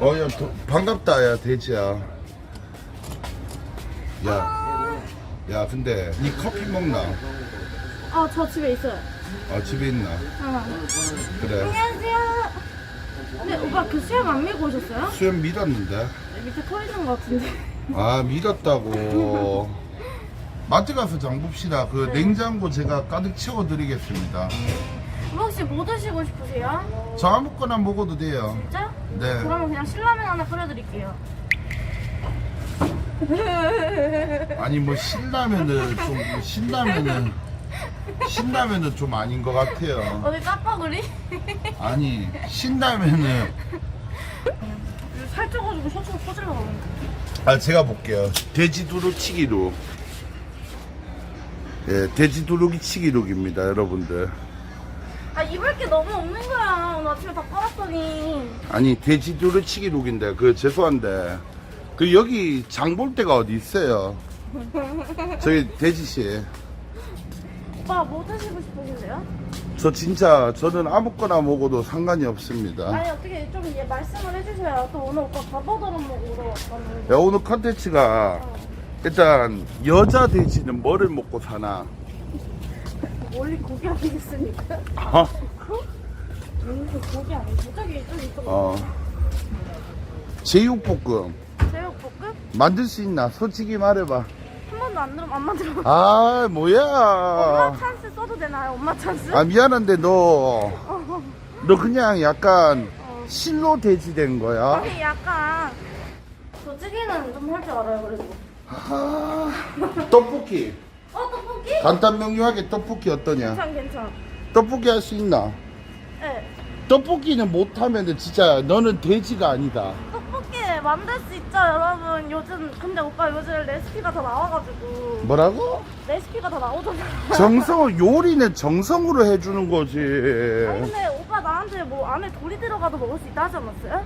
어, 야, 도- 반갑다, 야, 돼지야. 야, 야, 근데, 니 커피 먹나? 아, 저 집에 있어요. 아, 집에 있나? 아. 그래. 안녕하세요. 근데 오빠 그 수염 안 밀고 오셨어요? 수염 밀었는데? 밑에 털 있는 것 같은데. 아, 밀었다고. 마트 가서 장 봅시다. 그 냉장고 제가 가득 채워드리겠습니다. 혹시 뭐 드시고 싶으세요? 저 아무거나 먹어도 돼요. 진짜? 네. 그러면 그냥 신라면 하나 끓여드릴게요. 아니, 뭐, 신라면은 좀, 신라면은, 신라면은 좀 아닌 것 같아요. 어디 깜빡거리? 아니, 신라면은, 살쪄가지고 셔츠가 퍼질러 가는데. 아 제가 볼게요. 돼지 두루치기룩. 예, 돼지 두루치기룩입니다, 여러분들. 아 입을 게 너무 없는 거야. 오늘 아침에 다 빨았더니. 아니 돼지 두루 치기 룩인데 그 죄송한데 그 여기 장 볼 데가 어디 있어요? 저기 돼지 씨, 오빠 뭐 드시고 싶으신데요? 저 진짜 저는 아무거나 먹어도 상관이 없습니다. 아니 어떻게 좀 예, 말씀을 해주셔야 또 오늘 오빠 밥버거를 먹으러 왔다는 야, 오늘 컨텐츠가 일단 여자 돼지는 뭐를 먹고 사나? 원래 고기 아니겠습니까? 어? 여기서 고기 아니고 저기 좀 있어 어. 제육볶음 제육볶음? 만들 수 있나? 솔직히 말해봐. 한 번도 안, 들어, 안 만들어 아 엄마 뭐야 찬스 써도 되나요? 엄마 찬스? 아 미안한데 너 너 어, 그냥 약간 어. 실로 돼지된 거야 아니 약간 조지기는 좀 할 줄 알아요 그래도 아, 떡볶이 어 떡볶이? 간단 명료하게 떡볶이 어떠냐? 괜찮 괜찮. 떡볶이 할 수 있나? 네. 떡볶이는 못하면은 진짜 너는 돼지가 아니다. 떡볶이 만들 수 있죠 여러분. 요즘 근데 오빠 요즘 레시피가 다 나와가지고. 뭐라고? 레시피가 다 나오잖아요 정성 요리는 정성으로 해주는 거지. 아니 근데 오빠 나한테 뭐 안에 돌이 들어가도 먹을 수 있다 하지 않았어요?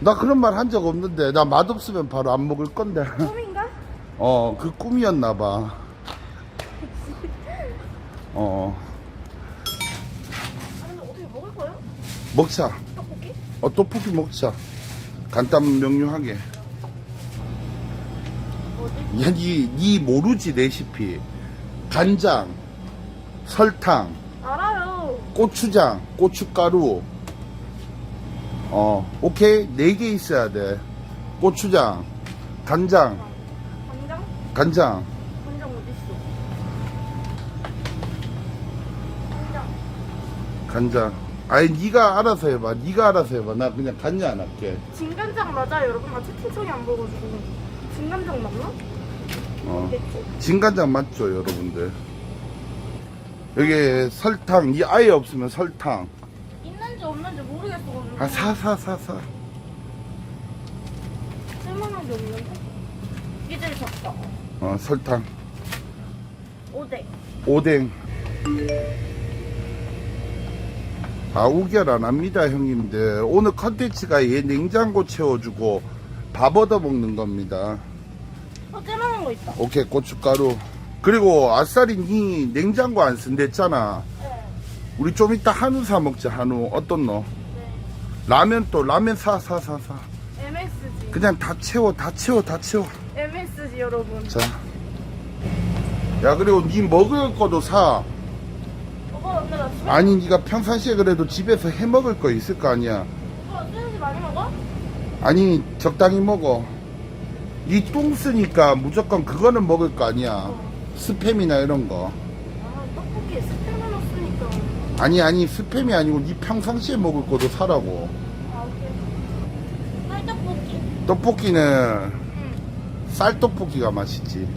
나 그런 말 한 적 없는데 나 맛없으면 바로 안 먹을 건데. 꿈인가? 어 그 꿈이었나 봐 어. 근데 어떻게 먹을 거예요? 먹자. 떡볶이? 어, 떡볶이 먹자. 간단 명료하게. 뭐지? 야, 니, 니 모르지, 레시피. 간장, 설탕, 알아요 고추장, 고춧가루. 어, 오케이. 네 개 있어야 돼. 고추장, 간장? 간장. 간장 어딨어? 간장 간장. 아니, 니가 알아서 해봐. 니가 알아서 해봐. 나 그냥 간장 안 할게. 진간장 맞아요 여러분 나 채팅창이 안 보여가지고 진간장 맞나? 어. 모르겠지? 진간장 맞죠, 여러분들? 여기 설탕, 이 아예 없으면 설탕. 있는지 없는지 모르겠어가지고 아, 사, 사, 사, 사. 쓸만한 게 없는데? 이들 적다 어, 설탕. 오뎅 오뎅. 아, 우결 안 합니다, 형님들. 오늘 컨텐츠가 얘 냉장고 채워주고 밥 얻어 먹는 겁니다. 어 쓸만한 거 있다 오케이, 고춧가루. 그리고 아싸리 니 냉장고 안 쓴댔잖아. 네 우리 좀 이따 한우 사 먹자, 한우. 어떤 너? 네. 라면 또, 라면 사, 사, 사, 사. MSG 그냥 다 채워, 다 채워, 다 채워. MSG 여러분 자. 야, 그리고 니 먹을 거도 사. 아니, 니가 평상시에 그래도 집에서 해 먹을 거 있을 거 아니야. 오빠 쓰는지 많이 먹어? 아니, 적당히 먹어. 니똥 쓰니까 무조건 그거는 먹을 거 아니야. 스팸이나 이런 거. 아 떡볶이에 스팸을 넣었으니까 아니, 아니, 스팸이 아니고 니 평상시에 먹을 거도 사라고. 아 오케이 쌀떡볶이 떡볶이는 응 쌀떡볶이가 맛있지.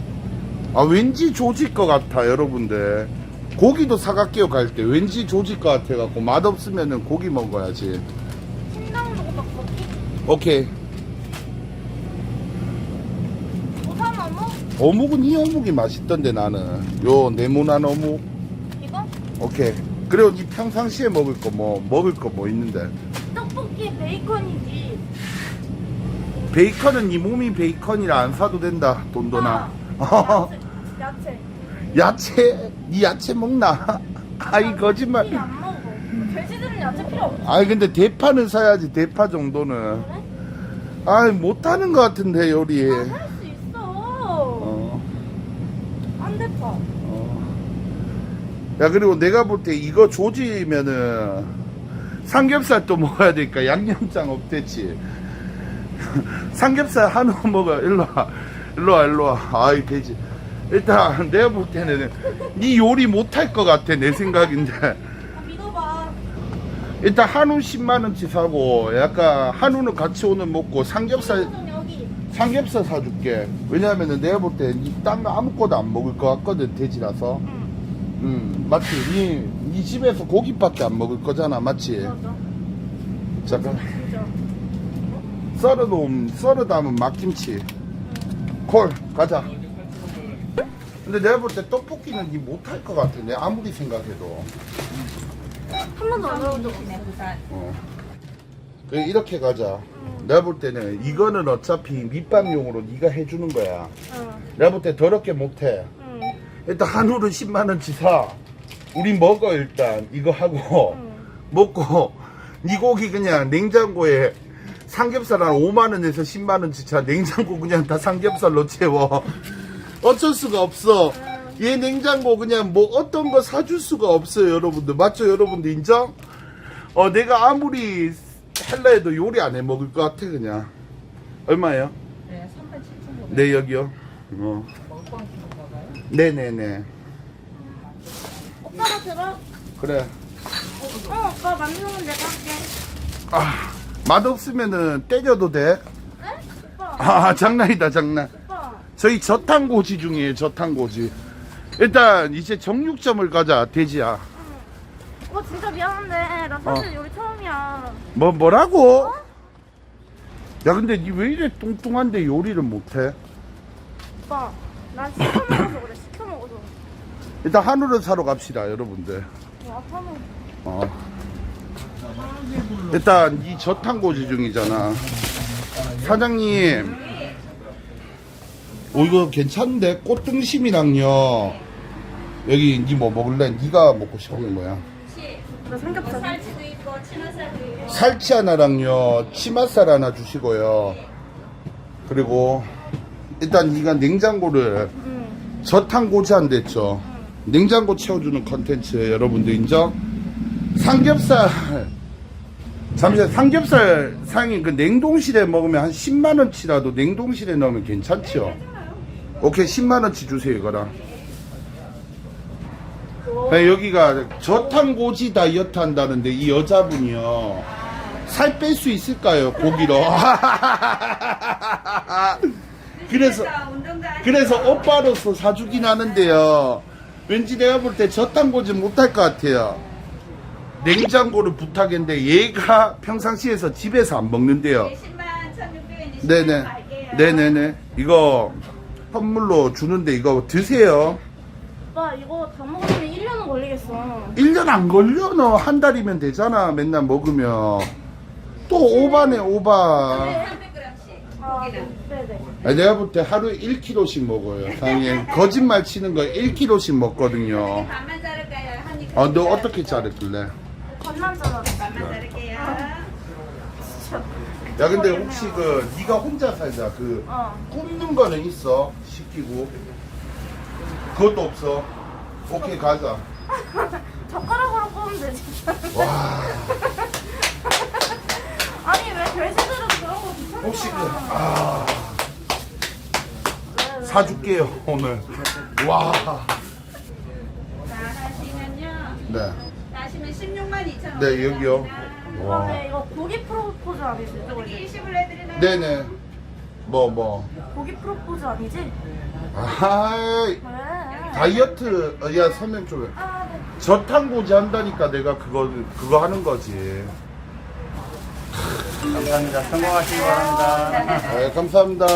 아, 왠지 조질 것 같아, 여러분들. 고기도 사갈게요, 갈 때. 왠지 조질 것 같아갖고, 맛없으면은 고기 먹어야지. 떡볶이 오케이. 우산 어묵 어묵은 이 어묵이 맛있던데, 나는. 요, 네모난 어묵. 이거 오케이. 그리고 니 평상시에 먹을 거 뭐, 먹을 거 뭐 있는데. 떡볶이 베이컨이지 베이컨은 니 몸이 베이컨이라 안 사도 된다, 돈도나. 아, 야채 야채 야채, 니 야채 먹나? 아이, 거짓말. 안 먹어 돼지들은 야채 필요 없어 아니, 근데 대파는 사야지, 대파 정도는. 그래? 아 못하는 것 같은데 요리 할 수 있어. 어, 안 됐다. 어. 야 그리고 내가 볼 때 이거 조지면은 삼겹살 또 먹어야 되니까 양념장 없댔지 삼겹살 한우 먹어 일로 와 일로 와 일로 와 아이 돼지 일단 내가 볼 때는 네 요리 못할 것 같아 내 생각인데 아, 믿어봐. 일단 한우 10만 원치 사고 약간 한우는 같이 오늘 먹고 삼겹살 여기. 삼겹살 사줄게 왜냐면은 내가 볼 때니딴거 아무것도 안 먹을 것 같거든 돼지라서 응. 음 맞지 니, 니 집에서 고기밖에 안 먹을 거잖아 맞지 맞아. 잠깐 진짜. 썰어 놓은 썰어 담은 막김치 콜 가자 근데 내가 볼 때 떡볶이는 니 못할 것내 아무리 생각해도 한 번도 안 해본 적 없어. 어. 그래, 이렇게 가자 내가 볼 때는 이거는 어차피 밑밥용으로 네가 해주는 거야 응. 내가 볼 때 더럽게 못해 응. 일단 한우를 10만원치 사 우리 먹어 일단 이거 하고 응. 먹고 니 고기 그냥 냉장고에 삼겹살 한 5만원에서 10만원치 차 냉장고 그냥 다 삼겹살로 채워 어쩔 수가 없어 얘 냉장고 그냥 뭐 어떤 거 사줄 수가 없어요 여러분들 맞죠 여러분들 인정? 어 내가 아무리 할라 해도 요리 안 해 먹을 것 같아 그냥 얼마예요? 네, 3,700원. 네 여기요 어. 먹방 주는 거가요? 네네네 오빠가 들어. 그래 어, 오빠 만들면 내가 할게. 아 맛없으면은 때려도 돼? 네? 오빠. 아 장난이다 장난. 저희 저탄고지 중이에요 저탄고지 일단 이제 정육점을 가자 돼지야 오빠 진짜 미안한데 나 사실 요리 처음이야. 뭐 뭐라고? 야 근데 니 왜 이래 뚱뚱한데 요리를 못해? 오빠. 난 시켜 먹어서 그래. 시켜 먹어서. 일단 한우를 사러 갑시다 여러분들 야, 아파는. 어. 일단 이 저탄고지 중이잖아 사장님 오 이거 괜찮은데 꽃등심이랑요 여기 니 뭐 먹을래? 니가 먹고 싶은 거야 나 삼겹살. 살치도 있고, 치마살도 있고. 살치 하나랑요 치맛살 하나 주시고요 그리고 일단 니가 냉장고를 응. 저탄고지 안 됐죠 냉장고 채워주는 컨텐츠 여러분들 인정? 삼겹살 잠시만 삼겹살 상이 그 냉동실에 먹으면 한 10만원치라도 냉동실에 넣으면 괜찮죠? 오케이 10만원치 주세요 이거랑. 네, 여기가 저탄고지 다이어트 한다는데 이 여자분이요. 살 뺄 수 있을까요 고기로? 그래서 그래서 오빠로서 사주긴 하는데요. 왠지 내가 볼 때 저탄고지 못할 것 같아요. 냉장고를 부탁했는데 얘가 평상시에서 집에서 안 먹는데요. 10만 1,600원 네네. 네네네. 이거 선물로 주는데 이거 드세요 오빠 이거 다 먹으면 1년은 걸리겠어. 1년 안 걸려 너 한 달이면 되잖아 맨날 먹으면 또 오바네 오바 300g씩. 아. 네네. 아니, 내가 볼 때 하루에 1kg씩 먹어요 상에 거짓말 치는 거 1kg씩 먹거든요 반만 자를까요? 한 입. 어너 어떻게 자를래 반만 잘라. 반만 자를게요. 야 근데 혹시 그 네가 혼자 살자 그 어. 굽는 거는 있어 시키고 그것도 없어 오케이 가자 젓가락으로 구우면 되지. 와 아니 왜 돼지들은 그런 거 귀찮아? 혹시 그아 왜, 왜? 사줄게요 오늘 와 자, 하시면요. 네. 하시면 16만 2천 원. 네, 여기요. 오빠 왜 이거 고기 프로포즈 아니지? 이제 일식을 해드리나요? 네네 뭐 뭐. 고기 프로포즈 아니지? 아이 왜? 다이어트 어, 야 설명 좀 해. 아, 네. 저탄고지 한다니까 내가 그거 그거 하는 거지. 감사합니다. 성공하시기 바랍니다. 네, 감사합니다.